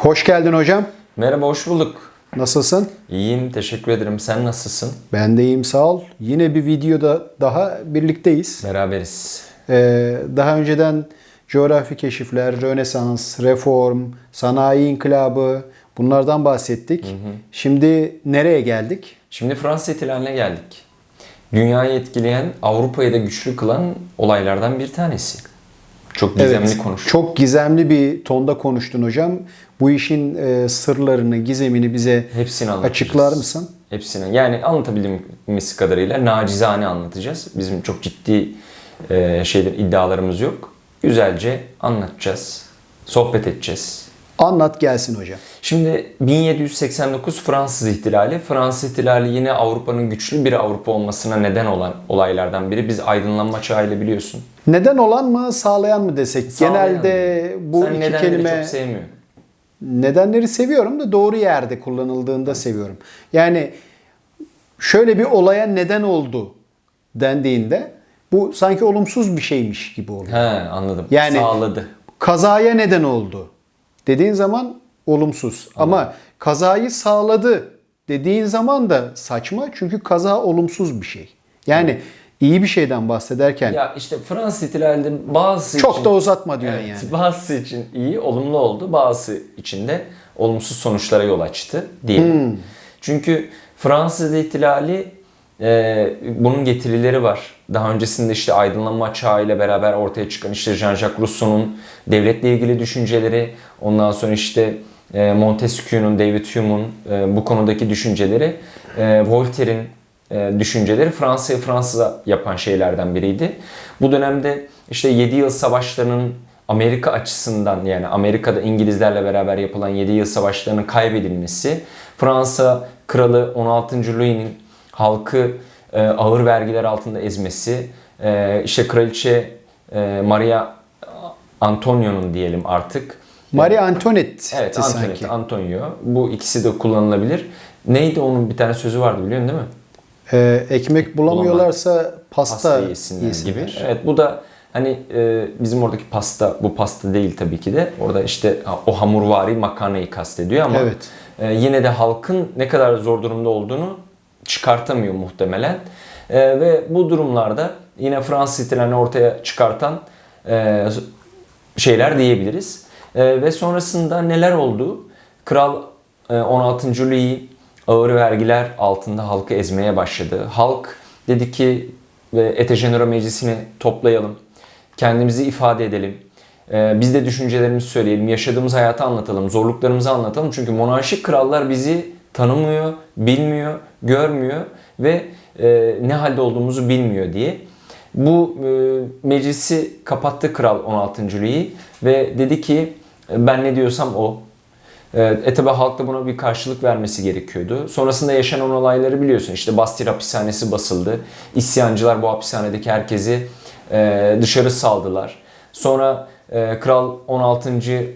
Hoş geldin hocam. Merhaba, hoş bulduk. Nasılsın? İyiyim, teşekkür ederim. Sen nasılsın? Ben de iyiyim sağ ol. Yine bir videoda daha birlikteyiz. Beraberiz. Ee, daha önceden coğrafi keşifler, Rönesans, reform, sanayi inkılabı bunlardan bahsettik. Şimdi nereye geldik? Şimdi Fransız ihtilaline geldik. Dünyayı etkileyen, Avrupa'yı da güçlü kılan olaylardan bir tanesi. Çok gizemli konuş. Çok gizemli bir tonda konuştun hocam. Bu işin e, sırlarını, gizemini bize Hepsini açıklar mısın? Hepsini. Yani anlatabildiğimiz kadarıyla nacizane anlatacağız. Bizim çok ciddi e, şeyler iddialarımız yok. Güzelce anlatacağız. Sohbet edeceğiz. Anlat gelsin hocam. Şimdi 1789 Fransız ihtilali. Fransız ihtilali yine Avrupa'nın güçlü bir Avrupa olmasına neden olan olaylardan biri. Biz aydınlanma çağıyla biliyorsun. Neden olan mı, sağlayan mı desek? Sağlayan Genelde bu Sen iki nedenleri kelime çok sevmiyor. Nedenleri seviyorum da doğru yerde kullanıldığında seviyorum. Yani şöyle bir olaya neden oldu dendiğinde bu sanki olumsuz bir şeymiş gibi oluyor. He anladım. Yani- Sağladı. Kazaya neden oldu dediğin zaman olumsuz. Ama kazayı sağladı dediğin zaman da saçma çünkü kaza olumsuz bir şey. Yani iyi bir şeyden bahsederken Ya işte Fransız ihtilalinde bazısı çok için, da uzatma diyorsun Evet, yani. bazısı için iyi, olumlu oldu. Bazısı için de olumsuz sonuçlara yol açtı diyelim. Hmm. Çünkü Fransız ihtilali e, bunun getirileri var. Daha öncesinde işte aydınlanma çağı ile beraber ortaya çıkan işte Jean-Jacques Rousseau'nun devletle ilgili düşünceleri, ondan sonra işte e, Montesquieu'nun, David Hume'un e, bu konudaki düşünceleri, e, Voltaire'in düşünceleri Fransa'yı Fransız'a yapan şeylerden biriydi. Bu dönemde işte 7 yıl savaşlarının Amerika açısından yani Amerika'da İngilizlerle beraber yapılan 7 yıl savaşlarının kaybedilmesi, Fransa kralı 16. Louis'nin halkı e, ağır vergiler altında ezmesi, e, işte kraliçe e, Maria Antonio'nun diyelim artık Marie Antoinette Evet, sanki. Antoinette, Antonio. Bu ikisi de kullanılabilir. Neydi onun bir tane sözü vardı biliyorsun değil mi? Ee, ekmek bulamıyorlarsa pasta, Pasta yesinler, yesinler. gibi. Evet bu da hani e, bizim oradaki pasta bu pasta değil tabii ki de. Orada işte o hamurvari makarnayı kastediyor ama Evet. e, yine de halkın ne kadar zor durumda olduğunu çıkartamıyor muhtemelen. E, ve bu durumlarda yine Fransız ihtilalini ortaya çıkartan e, şeyler diyebiliriz. E, ve sonrasında neler oldu? Kral e, 16. Louis ağır vergiler altında halkı ezmeye başladı. Halk dedi ki ve Etejenero Meclisi'ni toplayalım. Kendimizi ifade edelim. E, biz de düşüncelerimizi söyleyelim. Yaşadığımız hayatı anlatalım. Zorluklarımızı anlatalım. Çünkü monarşik krallar bizi tanımıyor, bilmiyor, görmüyor ve e, ne halde olduğumuzu bilmiyor diye. Bu e, meclisi kapattı kral 16. Louis ve dedi ki ben ne diyorsam o. E, e tabi halk da buna bir karşılık vermesi gerekiyordu. Sonrasında yaşanan olayları biliyorsun. İşte Bastille hapishanesi basıldı. İsyancılar bu hapishanedeki herkesi e, dışarı saldılar. Sonra e, Kral 16.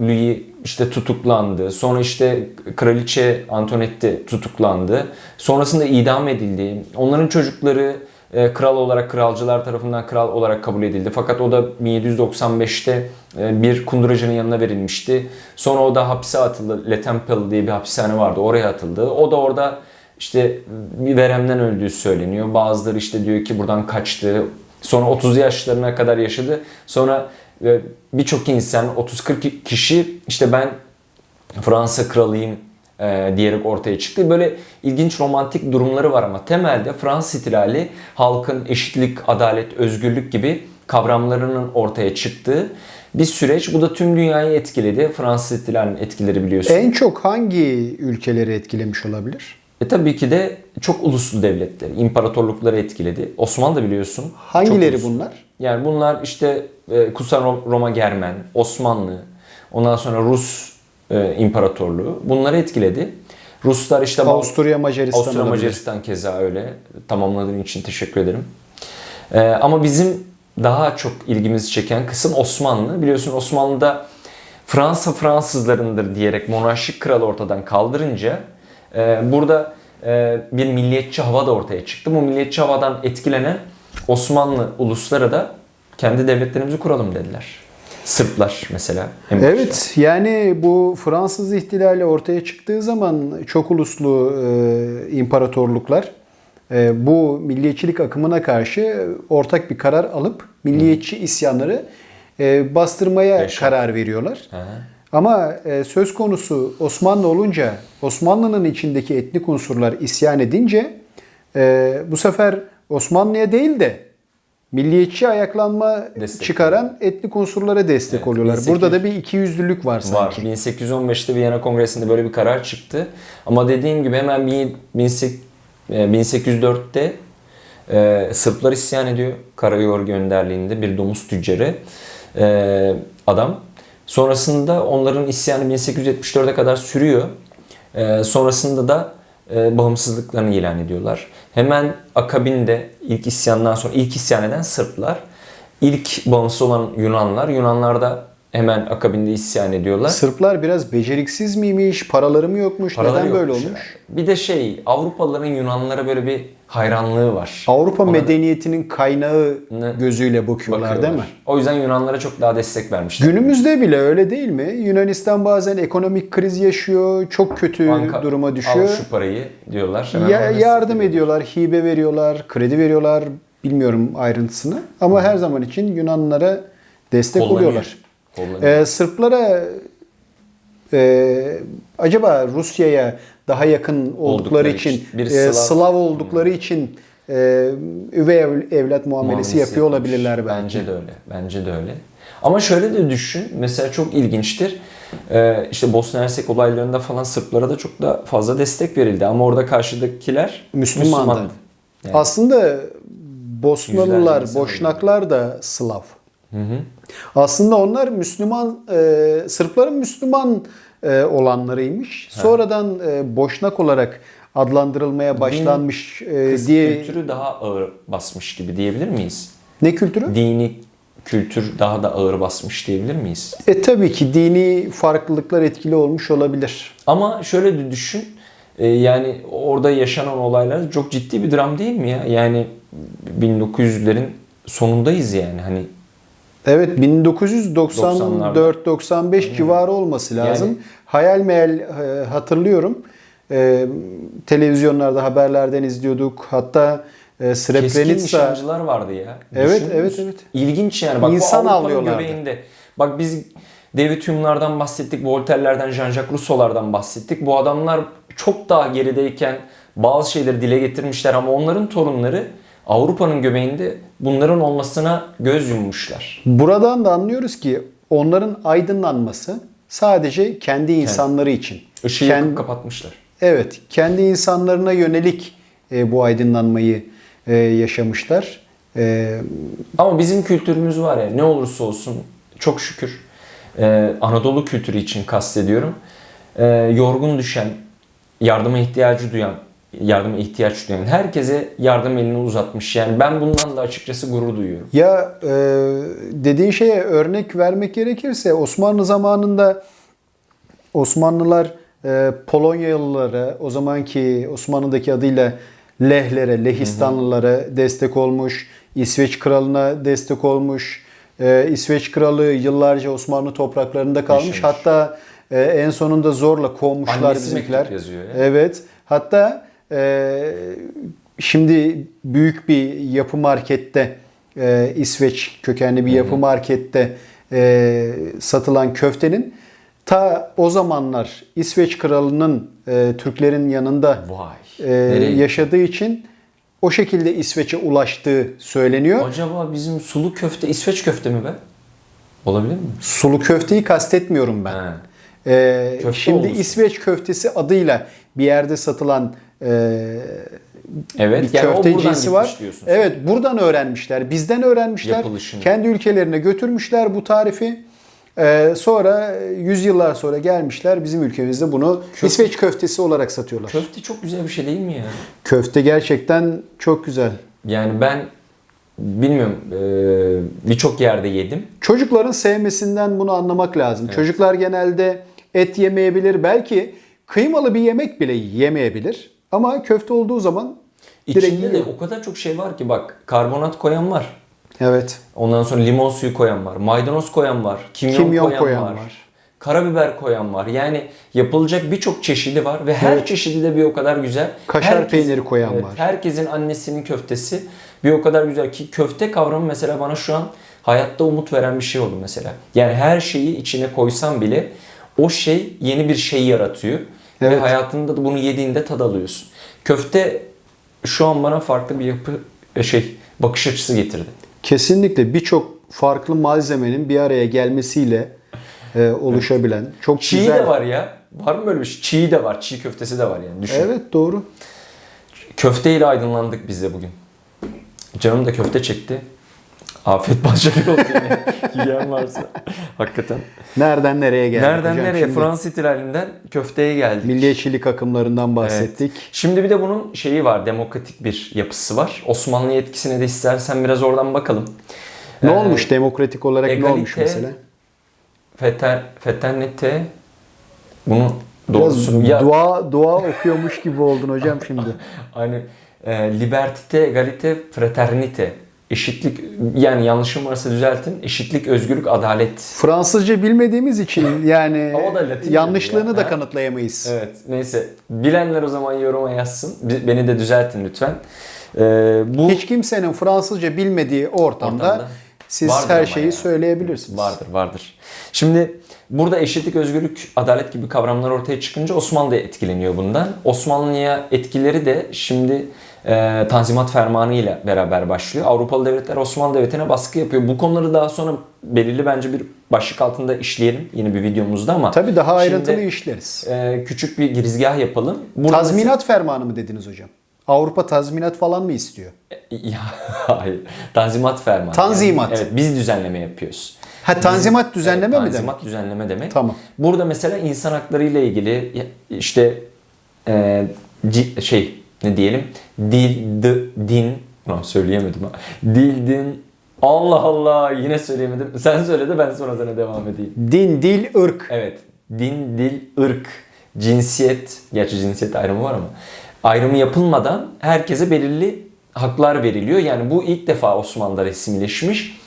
Louis işte tutuklandı. Sonra işte Kraliçe Antoinette tutuklandı. Sonrasında idam edildi. Onların çocukları e, kral olarak kralcılar tarafından kral olarak kabul edildi. Fakat o da 1795'te e, bir kunduracının yanına verilmişti. Sonra o da hapse atıldı. Le Temple diye bir hapishane vardı. Oraya atıldı. O da orada işte bir veremden öldüğü söyleniyor. Bazıları işte diyor ki buradan kaçtı. Sonra 30 yaşlarına kadar yaşadı. Sonra e, birçok insan 30-40 kişi işte ben Fransa kralıyım e, diyerek ortaya çıktı. Böyle ilginç romantik durumları var ama temelde Fransız ihtilali halkın eşitlik, adalet, özgürlük gibi kavramlarının ortaya çıktığı bir süreç. Bu da tüm dünyayı etkiledi. Fransız ihtilalinin etkileri biliyorsun. En çok hangi ülkeleri etkilemiş olabilir? E tabii ki de çok uluslu devletleri, imparatorlukları etkiledi. Osmanlı da biliyorsun. Hangileri bunlar? Yani bunlar işte e, Kutsal Roma Germen, Osmanlı, ondan sonra Rus e, İmparatorluğu bunları etkiledi. Ruslar işte Avusturya, Macaristan Avusturya olabilir. Macaristan keza öyle. Tamamladığın için teşekkür ederim. E, ama bizim daha çok ilgimizi çeken kısım Osmanlı. Biliyorsun Osmanlı'da Fransa Fransızlarındır diyerek monarşik kralı ortadan kaldırınca e, burada e, bir milliyetçi hava da ortaya çıktı. Bu milliyetçi havadan etkilenen Osmanlı ulusları da kendi devletlerimizi kuralım dediler. Sırplar mesela. en başta. Evet yani bu Fransız ihtilali ortaya çıktığı zaman çok uluslu e, imparatorluklar e, bu milliyetçilik akımına karşı ortak bir karar alıp milliyetçi isyanları e, bastırmaya Yaşa. karar veriyorlar. Hı. Ama e, söz konusu Osmanlı olunca Osmanlı'nın içindeki etnik unsurlar isyan edince e, bu sefer Osmanlı'ya değil de milliyetçi ayaklanma Destek. çıkaran etnik unsurlara destek Evet, oluyorlar. 1800 Burada da bir ikiyüzlülük var Var. sanki. 1815'te Viyana Kongresi'nde böyle bir karar çıktı. Ama dediğim gibi hemen bin- 18- e, 1804'te e, Sırplar isyan ediyor. Karayorgi önderliğinde bir domuz tüccarı e, adam. Sonrasında onların isyanı 1874'e kadar sürüyor. E, sonrasında da e, bağımsızlıklarını ilan ediyorlar. Hemen akabinde ilk isyandan sonra ilk isyan eden Sırplar. İlk bağımsız olan Yunanlar. Yunanlar da hemen akabinde isyan ediyorlar. Sırplar biraz beceriksiz miymiş, paraları mı yokmuş, Paraları neden böyle yokmuş olmuş? Bir de şey Avrupalıların Yunanlara böyle bir hayranlığı var. Avrupa Ona medeniyetinin kaynağı Ne? gözüyle bakıyorlar, bakıyorlar. değil mi? O yüzden Yunanlara çok daha destek vermişler. Günümüzde bile öyle değil mi? Yunanistan bazen ekonomik kriz yaşıyor, çok kötü Banka, duruma düşüyor. Al şu parayı diyorlar. Hemen Ya- ona destek yardım veriyor. ediyorlar, hibe veriyorlar, kredi veriyorlar. Bilmiyorum ayrıntısını. Ama her zaman için Yunanlara destek Kollanıyor. oluyorlar. Ee, Sırplara e, acaba Rusya'ya daha yakın oldukları, Oldukları için, bir e, Slav- Slav oldukları için e, üvey ev- evlat muamelesi Muamelesi yapıyor yapmış. olabilirler belki. Bence de öyle. Bence de öyle. Ama şöyle de düşün. Mesela çok ilginçtir. Ee, işte Bosna Hersek olaylarında falan Sırplara da çok da fazla destek verildi. Ama orada karşıdakiler Müslümandı. Müslümandı. Yani. Aslında Bosnalılar, Boşnaklar da Slav. Hı hı. Aslında onlar Müslüman, e, Sırpların Müslüman e, olanlarıymış. Sonradan e, Boşnak olarak adlandırılmaya başlanmış e, diye. kültürü daha ağır basmış gibi diyebilir miyiz? Ne kültürü? Dini kültür daha da ağır basmış diyebilir miyiz? E tabii ki dini farklılıklar etkili olmuş olabilir. Ama şöyle de düşün. e, Yani orada yaşanan olaylar çok ciddi bir dram değil mi ya? Yani 1900'lerin sonundayız yani. Hani Evet 1994-95 civarı olması lazım. Yani- Hayal meyal e, hatırlıyorum. E, televizyonlarda haberlerden izliyorduk. Hatta e, keskin Srebrenica nişancılar vardı ya. Evet, Düşünüyor evet, evet. İlginç yani. Bak İnsan avlıyorlardı. göbeğinde. Bak biz David Hume'lardan bahsettik, Voltaire'lerden, Jean-Jacques Rousseau'lardan bahsettik. Bu adamlar çok daha gerideyken bazı şeyleri dile getirmişler ama onların torunları Avrupa'nın göbeğinde bunların olmasına göz yummuşlar. Buradan da anlıyoruz ki onların aydınlanması sadece kendi insanları için. Işığı Kend- yakıp kapatmışlar. Evet, kendi insanlarına yönelik e, bu aydınlanmayı e, yaşamışlar. E, Ama bizim kültürümüz var ya ne olursa olsun çok şükür e, Anadolu kültürü için kastediyorum. E, yorgun düşen, yardıma ihtiyacı duyan, yardıma ihtiyaç duyan herkese yardım elini uzatmış. Yani ben bundan da açıkçası gurur duyuyorum. ya e, dediğin şeye örnek vermek gerekirse Osmanlı zamanında Osmanlılar e, Polonyalılara, o zamanki Osmanlı'daki adıyla Lehlere, Lehistanlılara destek olmuş. İsveç kralına destek olmuş. E, İsveç kralı yıllarca Osmanlı topraklarında kalmış. Yaşamış. Hatta e, en sonunda zorla kovmuşlar Annesi bizimkiler. yazıyor ya. Evet. Hatta e, şimdi büyük bir yapı markette e, İsveç kökenli bir yapı markette e, satılan köftenin ta o zamanlar İsveç kralının e, Türklerin yanında Vay. e, Nereye? yaşadığı için o şekilde İsveç'e ulaştığı söyleniyor. Acaba bizim sulu köfte İsveç köfte mi be? Olabilir mi? Sulu köfteyi kastetmiyorum ben. He. Ee, Köfte şimdi olması. İsveç köftesi adıyla bir yerde satılan e, Evet. bir yani o köfte buradan cinsi var. Evet, buradan öğrenmişler. Bizden öğrenmişler. Yapılışını. Kendi ülkelerine götürmüşler bu tarifi. Ee, sonra yüzyıllar sonra gelmişler bizim ülkemizde bunu Köfte- İsveç köftesi olarak satıyorlar. Köfte çok güzel bir şey değil mi ya? Köfte gerçekten çok güzel. Yani ben bilmiyorum e, birçok yerde yedim. Çocukların sevmesinden bunu anlamak lazım. Çocuklar genelde et yemeyebilir. Belki kıymalı bir yemek bile yemeyebilir. Ama köfte olduğu zaman direkt İçinde de o kadar çok şey var ki bak karbonat koyan var. Evet. Ondan sonra limon suyu koyan var. Maydanoz koyan var. Kimyon, Kimyon koyan, koyan var. var. Karabiber koyan var. Yani yapılacak birçok çeşidi var ve her Evet. çeşidi de bir o kadar güzel. Kaşar peyniri koyan var. Herkesin annesinin köftesi bir o kadar güzel ki köfte kavramı mesela bana şu an hayatta umut veren bir şey oldu mesela. Yani her şeyi içine koysan bile o şey yeni bir şey yaratıyor. Ve Evet. hayatında da bunu yediğinde tad alıyorsun. Köfte şu an bana farklı bir yapı e, şey bakış açısı getirdi. Kesinlikle birçok farklı malzemenin bir araya gelmesiyle e, oluşabilen çok Çiğ güzel. de var ya. Var mı böyle bir şey? Çiğ de var. Çiğ köftesi de var yani. Düşün. Evet doğru. Köfteyle aydınlandık biz de bugün. Canım da köfte çekti. Afiyet şeker olsun yine. Yiyen varsa. Hakikaten. Nereden nereye geldik Nereden hocam nereye? şimdi? Fransız ihtilalinden köfteye geldik. Milliyetçilik akımlarından bahsettik. Şimdi bir de bunun şeyi var. Demokratik bir yapısı var. Osmanlı etkisine de istersen biraz oradan bakalım. Ne Ee, olmuş demokratik olarak ne egalite, olmuş mesela? Feter, feternite bunu doğrusu ya dua dua okuyormuş gibi oldun hocam şimdi. Hani e, libertite, egalite, fraternite. Eşitlik yani yanlışım varsa düzeltin. Eşitlik, özgürlük, adalet. Fransızca bilmediğimiz için yani O da Latince yanlışlığını ya, da ha? kanıtlayamayız. Evet neyse. Bilenler o zaman yoruma yazsın. Bi- Beni de düzeltin lütfen. E, bu Hiç kimsenin Fransızca bilmediği ortamda, Ortamda siz vardır her ama şeyi yani. söyleyebilirsiniz. Vardır, vardır. Şimdi burada eşitlik, özgürlük, adalet gibi kavramlar ortaya çıkınca Osmanlı da etkileniyor bundan. Osmanlı'ya etkileri de şimdi e, Tanzimat Fermanı ile beraber başlıyor. Avrupalı devletler Osmanlı Devleti'ne baskı yapıyor. Bu konuları daha sonra belirli bence bir başlık altında işleyelim yine bir videomuzda ama Tabii daha ayrıntılı şimdi, işleriz. e, küçük bir girizgah yapalım. Burada Tazminat fermanı mı dediniz hocam? Avrupa tazminat falan mı istiyor? mesela- Ya, hayır. Tanzimat Fermanı. Tanzimat. evet biz düzenleme yapıyoruz. Ha tanzimat düzenleme Evet, mi demek? Tanzimat düzenleme demek. Tamam. Burada mesela insan hakları ile ilgili işte e, şey ne diyelim dil, d, din Ulan söyleyemedim ha. Dil, din Allah Allah yine söyleyemedim. Sen söyle de ben sonra sana devam edeyim. Din, dil, ırk. Evet. Din, dil, ırk, cinsiyet. Gerçi cinsiyet ayrımı var ama. Ayrımı yapılmadan herkese belirli haklar veriliyor. Yani bu ilk defa Osmanlı'da resmileşmiş.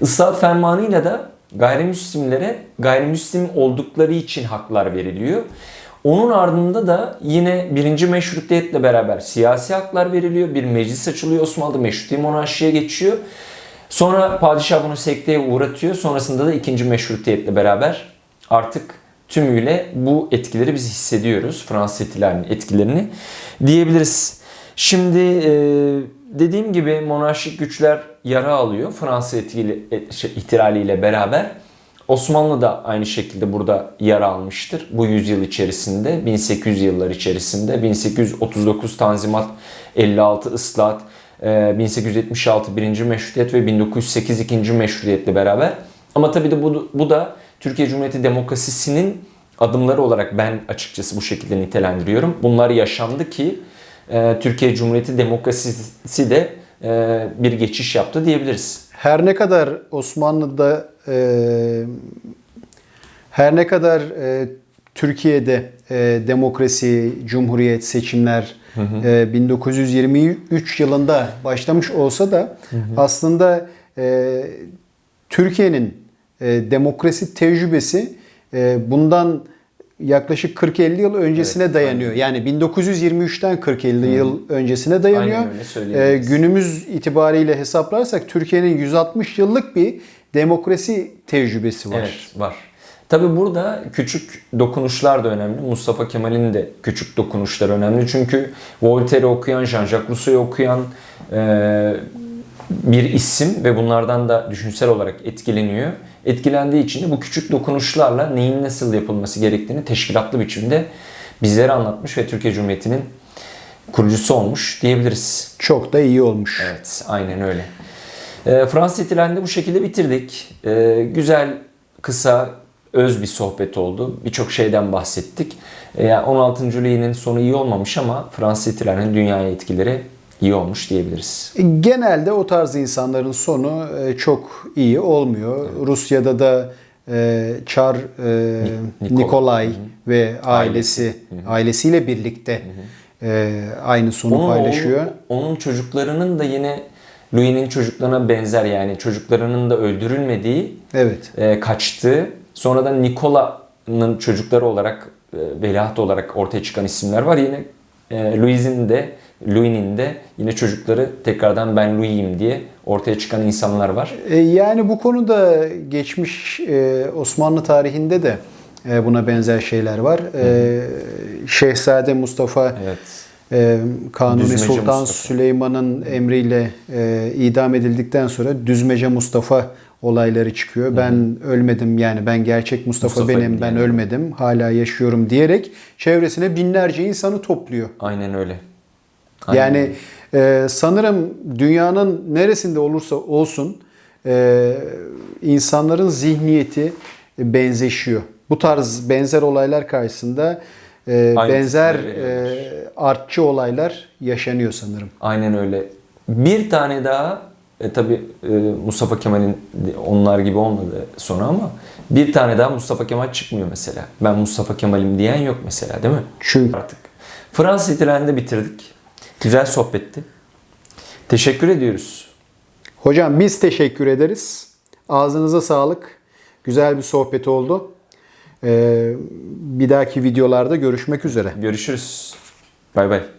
Islahat fermanıyla da gayrimüslimlere gayrimüslim oldukları için haklar veriliyor. Onun ardında da yine birinci meşrutiyetle beraber siyasi haklar veriliyor. Bir meclis açılıyor Osmanlı'da meşruti monarşiye geçiyor. Sonra padişah bunu sekteye uğratıyor. Sonrasında da ikinci meşrutiyetle beraber artık tümüyle bu etkileri biz hissediyoruz. Fransız ihtilalinin etkilerini diyebiliriz. Şimdi e, dediğim gibi monarşik güçler yara alıyor Fransız etkili, et- şey, ihtilaliyle beraber. Osmanlı da aynı şekilde burada yer almıştır. Bu yüzyıl içerisinde, 1800 yıllar içerisinde 1839 Tanzimat, 56 Islahat, e, 1876 birinci Meşrutiyet ve 1908 ikinci Meşrutiyetle beraber. Ama tabii de bu, bu da Türkiye Cumhuriyeti demokrasisinin adımları olarak ben açıkçası bu şekilde nitelendiriyorum. Bunlar yaşandı ki e, Türkiye Cumhuriyeti demokrasisi de e, bir geçiş yaptı diyebiliriz. Her ne kadar Osmanlı'da e, her ne kadar e, Türkiye'de e, demokrasi, cumhuriyet, seçimler e, 1923 yılında başlamış olsa da aslında e, Türkiye'nin e, demokrasi tecrübesi e, bundan yaklaşık 40-50 yıl öncesine Evet, dayanıyor. Yani 1923'ten 40-50 yıl öncesine dayanıyor. Aynen öyle E, söyleyebiliriz. günümüz itibariyle hesaplarsak Türkiye'nin 160 yıllık bir demokrasi tecrübesi var. Evet var. Tabi burada küçük dokunuşlar da önemli. Mustafa Kemal'in de küçük dokunuşları önemli. Çünkü Voltaire'i okuyan, Jean-Jacques Rousseau'yu okuyan e, bir isim ve bunlardan da düşünsel olarak etkileniyor. Etkilendiği için de bu küçük dokunuşlarla neyin nasıl yapılması gerektiğini teşkilatlı biçimde bizlere anlatmış ve Türkiye Cumhuriyeti'nin kurucusu olmuş diyebiliriz. Çok da iyi olmuş. Evet, aynen öyle. E, Fransız ihtilalini bu şekilde bitirdik. E, güzel, kısa, öz bir sohbet oldu. Birçok şeyden bahsettik. E, yani 16. Louis'nin sonu iyi olmamış ama Fransız ihtilalinin dünyaya etkileri iyi olmuş diyebiliriz. Genelde o tarz insanların sonu e, çok iyi olmuyor. Rusya'da da e, Çar e, Nikolay. Nikolay ve ailesi ailesiyle birlikte e, aynı sonu paylaşıyor. oğlu- onun çocuklarının da yine Louis'nin çocuklarına benzer yani çocuklarının da öldürülmediği, Evet. e, kaçtığı, sonradan Nicola'nın çocukları olarak e, veliaht olarak ortaya çıkan isimler var. Yine e, Louis'in de Louis'nin de yine çocukları tekrardan ben Louis'im diye ortaya çıkan insanlar var. E, Yani bu konuda geçmiş e, Osmanlı tarihinde de e, buna benzer şeyler var. E, Şehzade Mustafa Evet. E, Kanuni Düzmece Sultan. Süleyman'ın emriyle e, idam edildikten sonra Düzmece Mustafa olayları çıkıyor. Ben ölmedim yani ben gerçek Mustafa, Mustafa benim ben ölmedim hala yaşıyorum diyerek çevresine binlerce insanı topluyor. Aynen öyle. Aynen Yani e, sanırım dünyanın neresinde olursa olsun e, insanların zihniyeti benzeşiyor. Bu tarz benzer olaylar karşısında e, Aynı benzer e, artçı olaylar yaşanıyor sanırım. Aynen öyle. Bir tane daha e, tabi Mustafa Kemal'in onlar gibi olmadı sonra ama bir tane daha Mustafa Kemal çıkmıyor mesela. Ben Mustafa Kemal'im diyen yok mesela değil mi? Çünkü Artık. Fransız ihtilalini de bitirdik. Güzel sohbetti. Teşekkür ediyoruz. hocam biz teşekkür ederiz. Ağzınıza sağlık. Güzel bir sohbet oldu. E, bir dahaki videolarda görüşmek üzere. Görüşürüz. Bay bay.